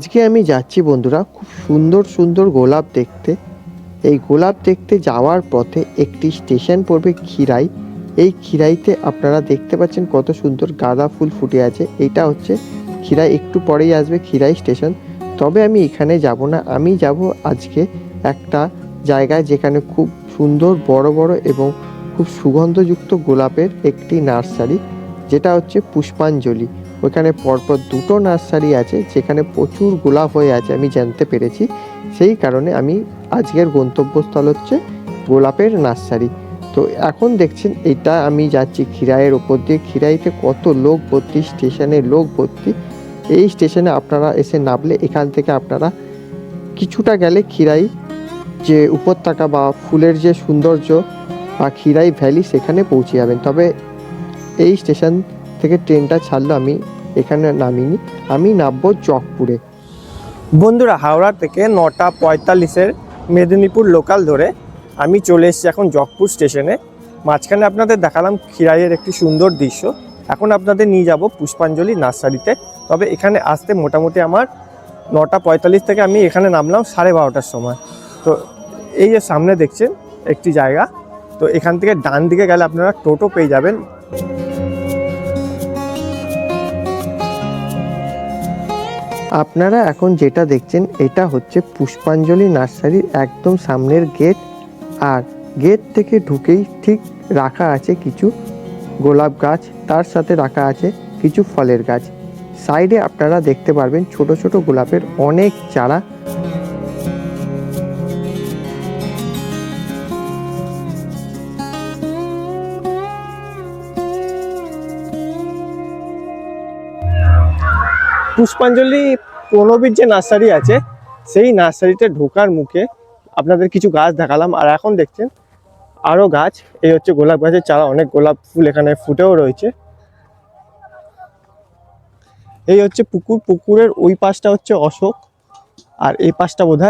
আজকে আমি যাচ্ছি বন্ধুরা, খুব সুন্দর সুন্দর গোলাপ দেখতে। এই গোলাপ দেখতে যাওয়ার পথে একটি স্টেশন পড়বে খিরাই এই খিরাইতে আপনারা দেখতে পাচ্ছেন কত সুন্দর গাঁদা ফুল ফুটে আছে। এটা হচ্ছে খিরাই একটু পরেই আসবে খিরাই স্টেশন। তবে আমি এখানে যাব না, আমি যাব আজকে একটা জায়গায় যেখানে খুব সুন্দর বড় বড় এবং খুব সুগন্ধযুক্ত গোলাপের একটি নার্সারি, যেটা হচ্ছে পুষ্পাঞ্জলি। ওখানে পরপর দুটো নার্সারি আছে যেখানে প্রচুর গোলাপ হয়ে আছে, আমি জানতে পেরেছি। সেই কারণে আমি আজকের গন্তব্যস্থল হচ্ছে গোলাপের নার্সারি। তো এখন দেখছেন, এটা আমি যাচ্ছি খিরাইয়ের ওপর দিয়ে। খিরাইতে কত লোক ভর্তি, স্টেশনে লোক ভর্তি। এই স্টেশনে আপনারা এসে নামলে এখান থেকে আপনারা কিছুটা গেলে খিরাই যে উপত্যকা বা ফুলের যে সৌন্দর্য বা খিরাই ভ্যালি সেখানে পৌঁছে যাবেন। তবে এই স্টেশন থেকে ট্রেনটা ছাড়লো, আমি এখানে নামিনি। আমি নামবো চকপুরে বন্ধুরা, হাওড়া থেকে নটা পঁয়তাল্লিশের মেদিনীপুর লোকাল ধরে আমি চলে এসেছি এখন জগপুর স্টেশনে মাঝখানে আপনাদের দেখালাম খিরাইয়ের একটি সুন্দর দৃশ্য। এখন আপনাদের নিয়ে যাব পুষ্পাঞ্জলি নার্সারিতে। তবে এখানে আসতে মোটামুটি আমার নটা পঁয়তাল্লিশ থেকে আমি এখানে নামলাম সাড়ে বারোটার সময়। তো এই যে সামনে দেখছেন একটি জায়গা, তো এখান থেকে ডান দিকে গেলে আপনারা টোটো পেয়ে যাবেন। আপনারা এখন যেটা দেখছেন, এটা হচ্ছে পুষ্পাঞ্জলি নার্সারির একদম সামনের গেট। আর গেট থেকে ঢুকেই ঠিক রাখা আছে কিছু গোলাপ গাছ, তার সাথে রাখা আছে কিছু ফলের গাছ। সাইডে আপনারা দেখতে পারবেন ছোট ছোট গোলাপের অনেক চারা। পুষ্পাঞ্জলি প্রণবীর যে নার্সারি আছে, সেই নার্সারিতে ঢোকার মুখে আপনাদের কিছু গাছ দেখালাম। আর এখন দেখছেন আরও গাছ, এই হচ্ছে গোলাপ গাছের চারা, অনেক গোলাপ ফুল এখানে ফুটেও রয়েছে। এই হচ্ছে পুকুর, পুকুরের ওই পাশটা হচ্ছে অশোক, আর এই পাশটা বোধ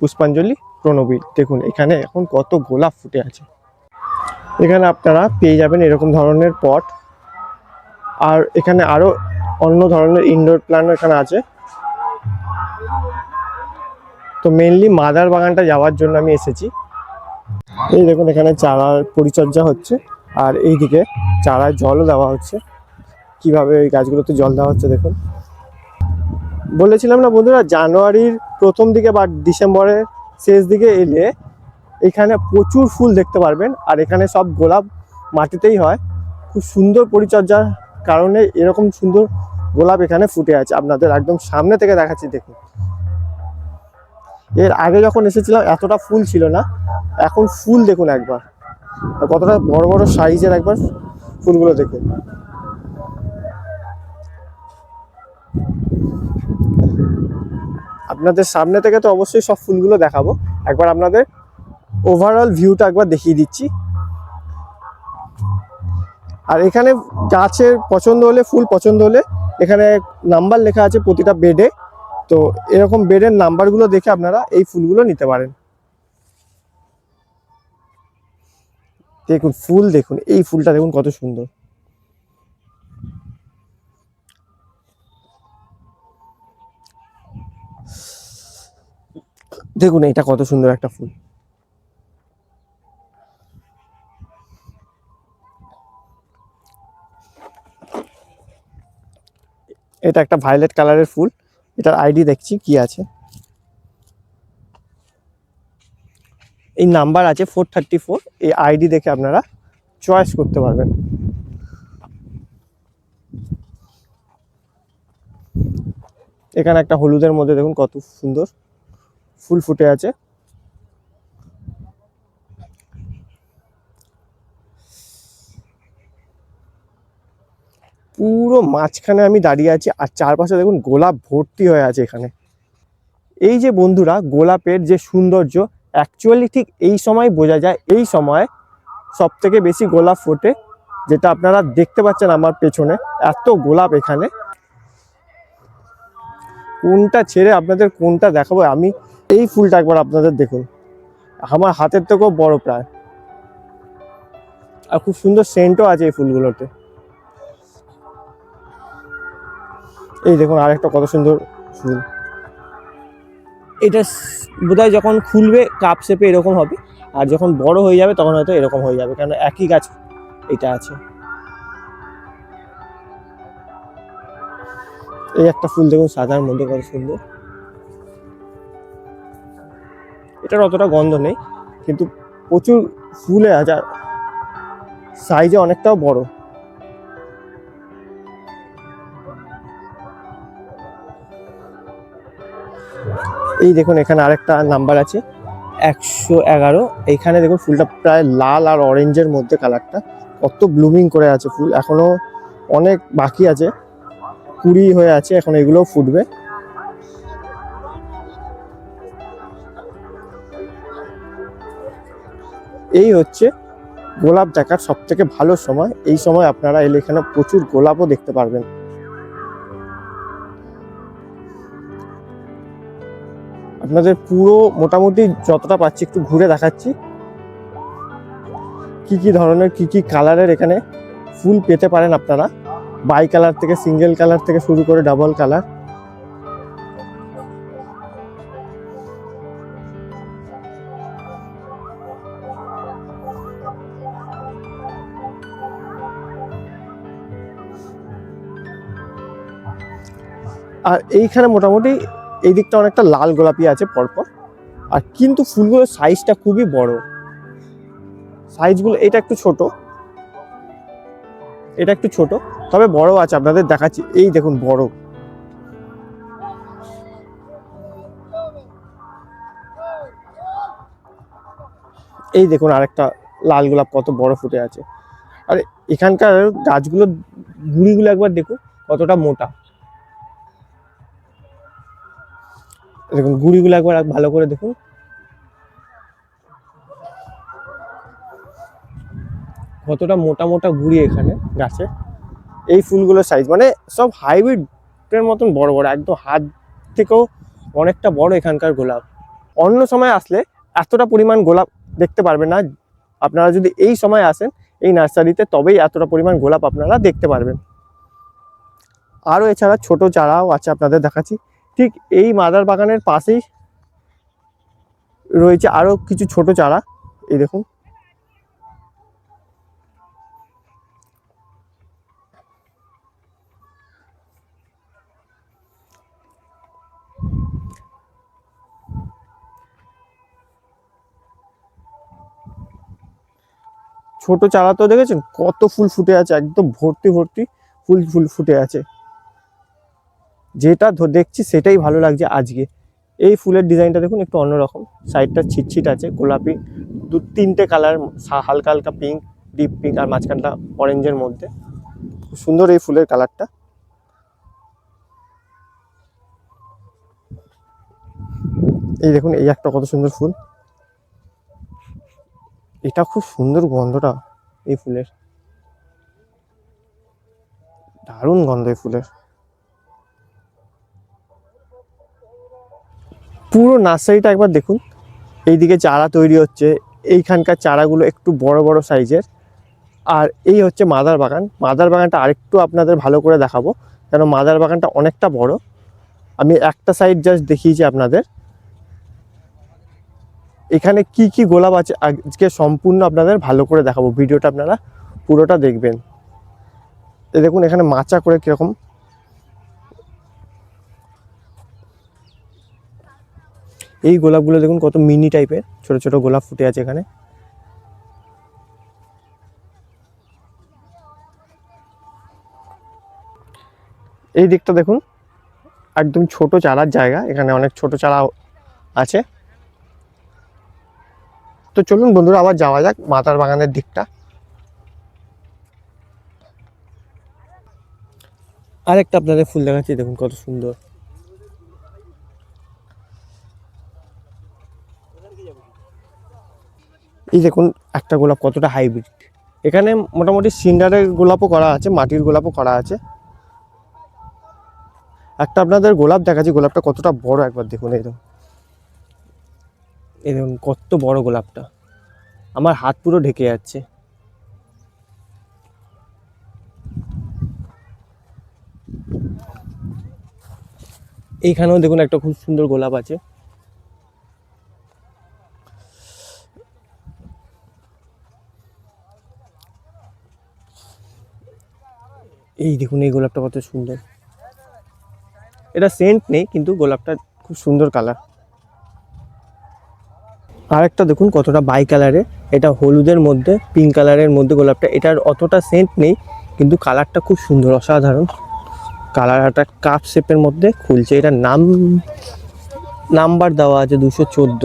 পুষ্পাঞ্জলি প্রণবী দেখুন, এখানে এখন কত গোলাপ ফুটে আছে। এখানে আপনারা পেয়ে যাবেন এরকম ধরনের পট। আর এখানে আরও অন্য ধরনের ইনডোর প্ল্যান্ট এখানে আছে। তো মেনলি মাদার বাগানটা যাওয়ার জন্য আমি এসেছি। এই দেখুন, এখানে চারার পরিচর্যা হচ্ছে আর এইদিকে চারায় জলও দেওয়া হচ্ছে। কীভাবে এই গাছগুলোতে জল দেওয়া হচ্ছে দেখুন। বলেছিলাম না বন্ধুরা, জানুয়ারির প্রথম দিকে বা ডিসেম্বরের শেষ দিকে এলে এখানে প্রচুর ফুল দেখতে পারবেন আর এখানে সব গোলাপ মাটিতেই হয়। খুব সুন্দর পরিচর্যার কারণে এরকম সুন্দর গোলাপ এখানে ফুটে আছে। আপনাদের একদম সামনে থেকে দেখাচ্ছি, দেখুন। এর আগে যখন এসেছিলাম, এতটা ফুল ছিল না। এখন ফুল দেখুন একবার। কতটা বড় বড় সাইজের একবার ফুলগুলো দেখুন। আপনাদের সামনে থেকে তো অবশ্যই সব ফুলগুলো দেখাবো। একবার আপনাদের ওভারঅল ভিউটা একবার দেখিয়ে দিচ্ছি। আর এখানে গাছের পছন্দ হলে, ফুল পছন্দ হলে এখানে নাম্বার লেখা আছে প্রতিটা বেডে তো এরকম বেডের নাম্বারগুলো দেখে আপনারা এই ফুলগুলো নিতে পারেন। দেখুন, ফুল দেখুন, এই ফুলটা দেখুন কত সুন্দর। দেখুন এটা কত সুন্দর একটা ফুল। এটা একটা ভায়োলেট কালারের ফুল। এটার আইডি দেখছি, কি আছে? এই নাম্বার আছে ফোর থার্টি ফোর এই আইডি দেখে আপনারা চয়েস করতে পারবেন। এখানে একটা হলুদের মধ্যে দেখুন কত সুন্দর ফুল ফুটে আছে। পুরো মাঝখানে আমি দাঁড়িয়ে আছি আর চারপাশে দেখুন গোলাপ ভর্তি হয়ে আছে এখানে। এই যে বন্ধুরা, গোলাপের যে সৌন্দর্য অ্যাকচুয়ালি ঠিক এই সময় বোঝা যায়, এই সময় সব থেকে বেশি গোলাপ ফোটে, যেটা আপনারা দেখতে পাচ্ছেন আমার পেছনে, এত গোলাপ এখানে। কোনটা ছেড়ে আপনাদের কোনটা দেখাবো? আমি এই ফুলটা একবার আপনাদের দেখুন। আমার হাতের থেকেও বড় প্রায়। আর খুব সুন্দর সেন্টও আছে এই ফুলগুলোতে। এই দেখুন, আরেকটা কত সুন্দর ফুল। এটা বোধহয় যখন খুলবে, কাপ শেপে এরকম হবে। আর যখন বড় হয়ে যাবে, তখন হয়তো এরকম হয়ে যাবে কারণ একই গাছ এটা আছে। এই একটা ফুল দেখুন, সাদার মধ্যে কত সুন্দর। এটার অতটা গন্ধ নেই, কিন্তু প্রচুর ফুলে আছে, আর সাইজে অনেকটাও বড়। এই দেখুন, এখানে আরেকটা নাম্বার আছে, একশো এগারো। এইখানে দেখুন, ফুলটা প্রায় লাল আর অরেঞ্জের মধ্যে কালারটা কত ব্লুমিং করে আছে ফুল। এখনও অনেক বাকি আছে। কুড়ি হয়ে আছে, এখন এগুলোও ফুটবে। এই হচ্ছে গোলাপ দেখার সব থেকে ভালো সময়। এই সময় আপনারা এলে এখানে প্রচুর গোলাপও দেখতে পারবেন। আপনাদের পুরো মোটামুটি যতটা পাচ্ছি একটু ঘুরে দেখাচ্ছি। কি কি ধরনের, কি কি কালারের এখানে ফুল পেতে পারেন আপনারা? বাই কালার থেকে সিঙ্গেল কালার থেকে শুরু করে ডাবল কালার আর এইখানে মোটামুটি এই দিকটা অনেকটা লাল গোলাপি আছে পরপর। আর কিন্তু ফুলগুলোর সাইজটা খুবই বড়। সাইজগুলো এটা একটু ছোট। এটা একটু ছোট। তবে বড় আছে, আপনাদের দেখাচ্ছি। এই দেখুন, বড়। এই দেখুন, আরেকটা লাল গোলাপ, কত বড় ফুটে আছে। আর এখানকার গাছগুলোর গুড়িগুলো একবার দেখুন, কতটা মোটা। দেখুন, গুড়িগুলো একবার ভালো করে দেখুন। কতটা মোটা মোটা গুড়ি এখানে গাছে। এই ফুলগুলোর সাইজ মানে সব হাইব্রিডের মতন বড় বড়, একদম হাত থেকেও অনেকটা বড় এখানকার গোলাপ। অন্য সময় আসলে এতটা পরিমাণ গোলাপ দেখতে পারবেন না। আপনারা যদি এই সময় আসেন এই নার্সারিতে, তবেই এতটা পরিমাণ গোলাপ আপনারা দেখতে পারবেন। আরও এছাড়া ছোট চারাও আছে আপনাদের দেখাচ্ছি। ঠিক এই মাদার বাগানের পাশেই রয়েছে আরও কিছু ছোট চারা। এই দেখুন। ছোট চারা তো দেখেছেন? কত ফুল ফুটে আছে, একদম ভর্তি ভর্তি ফুল ফুল ফুটে আছে। যেটা দেখছি সেটাই ভালো লাগছে আজকে। এই ফুলের ডিজাইনটা দেখুন, একটু অন্যরকম। সাইডটা ছিটছিট আছে, গোলাপি। দু, তিনটে কালার হালকা হালকা পিঙ্ক ডিপ পিঙ্ক আর মাঝখানটা অরেঞ্জের মধ্যে। খুব সুন্দর এই ফুলের কালারটা। এই দেখুন, এই একটা কত সুন্দর ফুল। এটা খুব সুন্দর গন্ধটা, এই ফুলের। দারুণ গন্ধ এই ফুলের। পুরো নার্সারিটা একবার দেখুন। এইদিকে চারা তৈরি হচ্ছে। এইখানকার চারাগুলো একটু বড় বড় সাইজের। আর এই হচ্ছে মাদার বাগান। মাদার বাগানটা আরেকটু আপনাদের ভালো করে দেখাবো। কেন মাদার বাগানটা অনেকটা বড়। আমি একটা সাইড জাস্ট দেখিয়েছি আপনাদের। এখানে কি কি গোলাপ আছে আজকে সম্পূর্ণ আপনাদের ভালো করে দেখাবো। ভিডিওটা আপনারা পুরোটা দেখবেন। দেখুন এখানে মাচা করে কীরকম এই গোলাপগুলো দেখুন কত মিনি টাইপের, ছোট ছোট গোলাপ ফুটে আছে এখানে। এই দিকটা দেখুন, একদম ছোট চারার জায়গা, এখানে অনেক ছোট চারা আছে। তো চলুন বন্ধুরা, আবার যাওয়া যাক মাতার বাগানের দিকটা। আরেকটা আপনাদের ফুল দেখাচ্ছি, দেখুন কত সুন্দর। এই দেখুন, একটা গোলাপ কতটা হাইব্রিড এখানে মোটামুটি সিন্ডারের গোলাপও করা আছে, মাটির গোলাপও করা আছে। একটা আপনাদের গোলাপ দেখাচ্ছি, গোলাপটা কতটা বড় একবার দেখুন, এই দেখুন। এই দেখুন, কত বড় গোলাপটা। আমার হাত পুরো ঢেকে যাচ্ছে। এইখানেও দেখুন একটা খুব সুন্দর গোলাপ আছে। এই দেখুন, এই গোলাপটা কত সুন্দর। এটা সেন্ট নেই, কিন্তু গোলাপটা খুব সুন্দর কালার আর একটা দেখুন, কতটা বাই কালারে এটা হলুদের মধ্যে পিঙ্ক কালারের মধ্যে গোলাপটা। এটার অতটা সেন্ট নেই, কিন্তু কালারটা খুব সুন্দর, অসাধারণ। কালার একটা কাপ শেপের মধ্যে খুলছে। এটার নাম নাম্বার দেওয়া আছে দুশো চোদ্দ।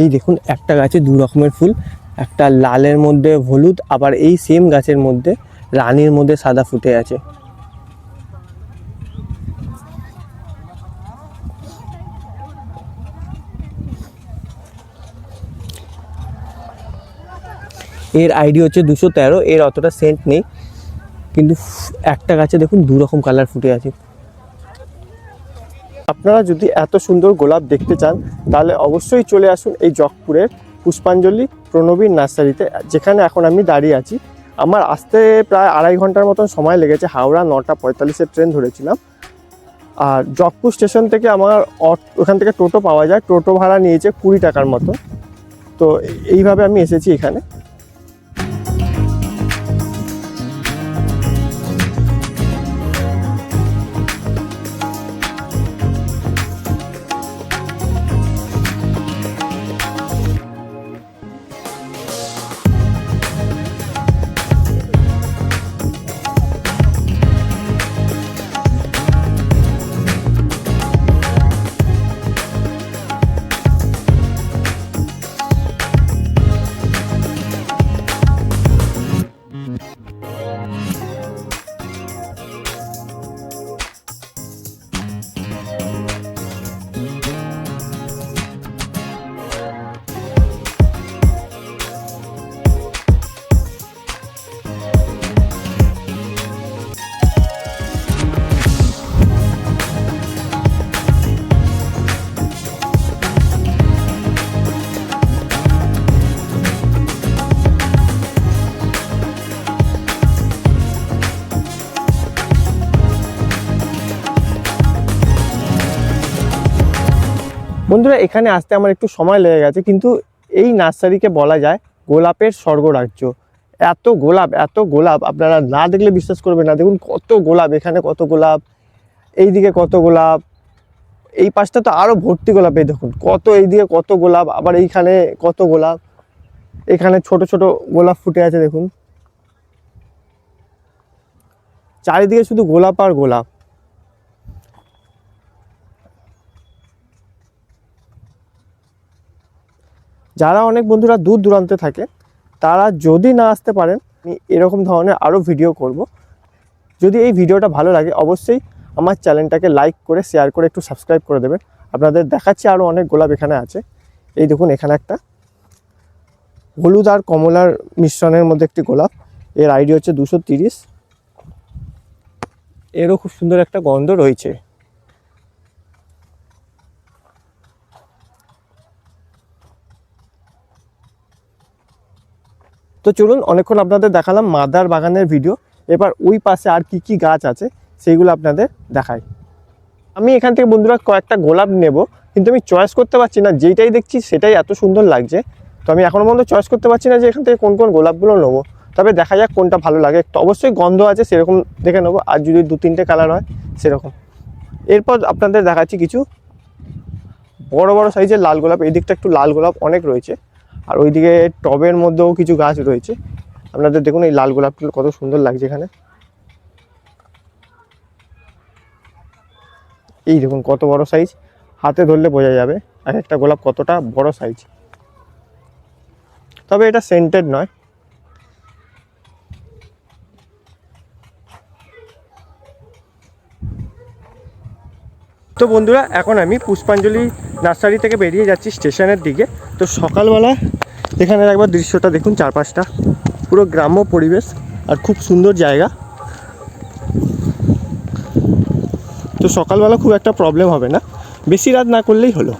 এই দেখুন, একটা গাছে দু রকমের ফুল। একটা লালের মধ্যে হলুদ, আবার এই সেম গাছের মধ্যে রানীর মধ্যে সাদা ফুটে আছে। এর আইডি হচ্ছে দুশো তেরো, এর অতটা সেন্ট নেই। কিন্তু একটা গাছে দেখুন দু রকম কালার ফুটে আছে। আপনারা যদি এত সুন্দর গোলাপ দেখতে চান, তাহলে অবশ্যই চলে আসুন এই জগপুরের পুষ্পাঞ্জলি প্রণবীর নার্সারিতে, যেখানে এখন আমি দাঁড়িয়ে আছি। আমার আসতে প্রায় আড়াই ঘণ্টার মতন সময় লেগেছে। হাওড়া নটা পঁয়তাল্লিশের ট্রেন ধরেছিলাম। আর জগপুর স্টেশন থেকে আমার ওখান থেকে টোটো পাওয়া যায়। টোটো ভাড়া নিয়েছে কুড়ি টাকার মতো। তো এইভাবে আমি এসেছি এখানে। বন্ধুরা, এখানে আসতে আমার একটু সময় লেগে গেছে, কিন্তু এই নার্সারিকে বলা যায় গোলাপের স্বর্গরাজ্য। এত গোলাপ এত গোলাপ, আপনারা না দেখলে বিশ্বাস করবেন না। দেখুন কত গোলাপ, এখানে কত গোলাপ এই দিকে কত গোলাপ, এই পাশটা তো আরও ভর্তি গোলাপ, এই দেখুন, কত এইদিকে কত গোলাপ, আবার এইখানে কত গোলাপ, এখানে ছোট ছোট গোলাপ ফুটে আছে, দেখুন। চারিদিকে শুধু গোলাপ আর গোলাপ। যারা অনেক বন্ধুরা দূর দূরান্তে থাকে, তারা যদি না আসতে পারেন, আমি এরকম ধরনের আরও ভিডিও করব। যদি এই ভিডিওটা ভালো লাগে, অবশ্যই আমার চ্যানেলটাকে লাইক করে শেয়ার করে, একটু সাবস্ক্রাইব করে দেবেন। আপনাদের দেখাচ্ছি আরও অনেক গোলাপ এখানে আছে। এই দেখুন, এখানে একটা হলুদ আর কমলার মিশ্রণের মধ্যে একটি গোলাপ। এর আইডি হচ্ছে দুশো তিরিশ। এরও খুব সুন্দর একটা গন্ধ রয়েছে। তো চলুন অনেকক্ষণ আপনাদের দেখালাম মাদার বাগানের ভিডিও এবার ওই পাশে আর কি কি গাছ আছে, সেইগুলো আপনাদের দেখাই। আমি এখান থেকে বন্ধুরা কয়েকটা গোলাপ নেব, কিন্তু আমি চয়েস করতে পারছি না, যেইটাই দেখছি সেটাই এত সুন্দর লাগছে। তো আমি এখনও পর্যন্ত চয়েস করতে পারছি না যে এখান থেকে কোন কোন গোলাপগুলো নেব। তবে দেখা যাক কোনটা ভালো লাগে। তো অবশ্যই গন্ধ আছে, সেরকম দেখে নেব। আর যদি দু তিনটে কালার হয়, সেরকম। এরপর আপনাদের দেখাচ্ছি কিছু বড় বড় সাইজের লাল গোলাপ। এই দিকটা একটু লাল গোলাপ অনেক রয়েছে। আর ওইদিকে টবের মধ্যেও কিছু গাছ রয়েছে। আপনাদের দেখুন এই লাল গোলাপগুলো কত সুন্দর লাগছে এখানে। এই দেখুন কত বড় সাইজ হাতে ধরলে বোঝা যাবে এক একটা গোলাপ কতটা বড় সাইজ তবে এটা সেন্টেড নয়। তো বন্ধুরা, এখন আমি পুষ্পাঞ্জলি নার্সারি থেকে বেরিয়ে যাচ্ছি স্টেশনের দিকে। তো সকালবেলা এখানে একবার দৃশ্যটা দেখুন চারপাশটা। পুরো গ্রাম্য পরিবেশ আর খুব সুন্দর জায়গা। তো সকালবেলা খুব একটা প্রবলেম হবে না। বেশি রাত না করলেই হলো।